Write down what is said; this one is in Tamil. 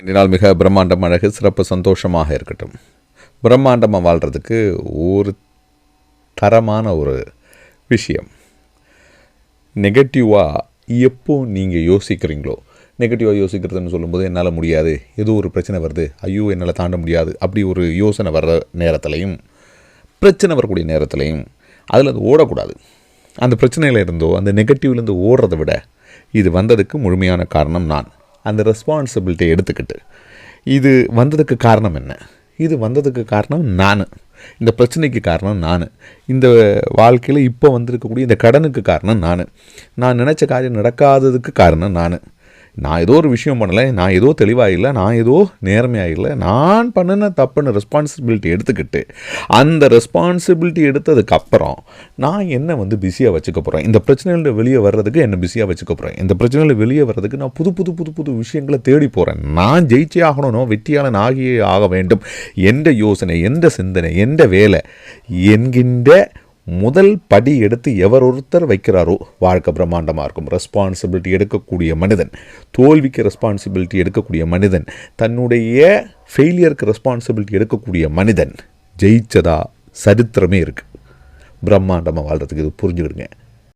இன்றைய மிக பிரம்மாண்டம் அழகு சிறப்பு சந்தோஷமாக இருக்கட்டும். பிரம்மாண்டமாக வாழ்கிறதுக்கு ஒரு தரமான ஒரு விஷயம். நெகட்டிவாக எப்போ நீங்கள் யோசிக்கிறீங்களோ நெகட்டிவாக யோசிக்கிறதுன்னு சொல்லும்போது என்னால் முடியாது ஏதோ ஒரு பிரச்சனை வருது ஐயோ என்னால் தாண்ட முடியாது அப்படி ஒரு யோசனை வர்ற நேரத்துலையும் பிரச்சனை வரக்கூடிய நேரத்துலையும் அதில் அது ஓடக்கூடாது. அந்த பிரச்சனையில் இருந்தோ அந்த நெகட்டிவ்லேருந்து ஓடுறதை விட இது வந்ததுக்கு முழுமையான காரணம் நான். அந்த ரெஸ்பான்சிபிலிட்டியை எடுத்துக்கிட்டு இது வந்ததுக்கு காரணம் என்ன? இது வந்ததுக்கு காரணம் நான். இந்த பிரச்சனைக்கு காரணம் நான். இந்த வாழ்க்கையில் இப்போ வந்திருக்கக்கூடிய இந்த கடனுக்கு காரணம் நான். நான் நினச்ச காரியம் நடக்காததுக்கு காரணம் நான். நான் ஏதோ ஒரு விஷயம் பண்ணலை நான் ஏதோ தெளிவாக இல்லை நான் ஏதோ நேர்மையாக இல்லை நான் பண்ணின தப்புன்னு ரெஸ்பான்சிபிலிட்டி எடுத்துக்கிட்டு அந்த ரெஸ்பான்சிபிலிட்டி எடுத்ததுக்கப்புறம் நான் என்ன வந்து பிஸியாக வச்சுக்க போகிறேன் இந்த பிரச்சனைகளில் வெளியே வர்றதுக்கு என்ன பிஸியாக வச்சுக்க போகிறேன் இந்த பிரச்சனையில் வெளியே வர்றதுக்கு நான் புது புது புது புது விஷயங்களை தேடி போகிறேன் நான் ஜெயிச்சே ஆகணும் வெற்றியாளன் ஆகியே ஆக வேண்டும்? எந்த யோசனை எந்த சிந்தனை எந்த வேலை? என்கின்ற முதல் படி எடுத்து எவர் ஒருத்தர் வைக்கிறாரோ வாழ்க்கை பிரம்மாண்டமாக இருக்கும். ரெஸ்பான்சிபிலிட்டி எடுக்கக்கூடிய மனிதன் தோல்விக்கு ரெஸ்பான்சிபிலிட்டி எடுக்கக்கூடிய மனிதன் தன்னுடைய ஃபெயிலியருக்கு ரெஸ்பான்சிபிலிட்டி எடுக்கக்கூடிய மனிதன் ஜெயிச்சதா சரித்திரமே இருக்குது பிரம்மாண்டமாக வாழ்கிறதுக்கு இது புரிஞ்சுக்கிடுங்க.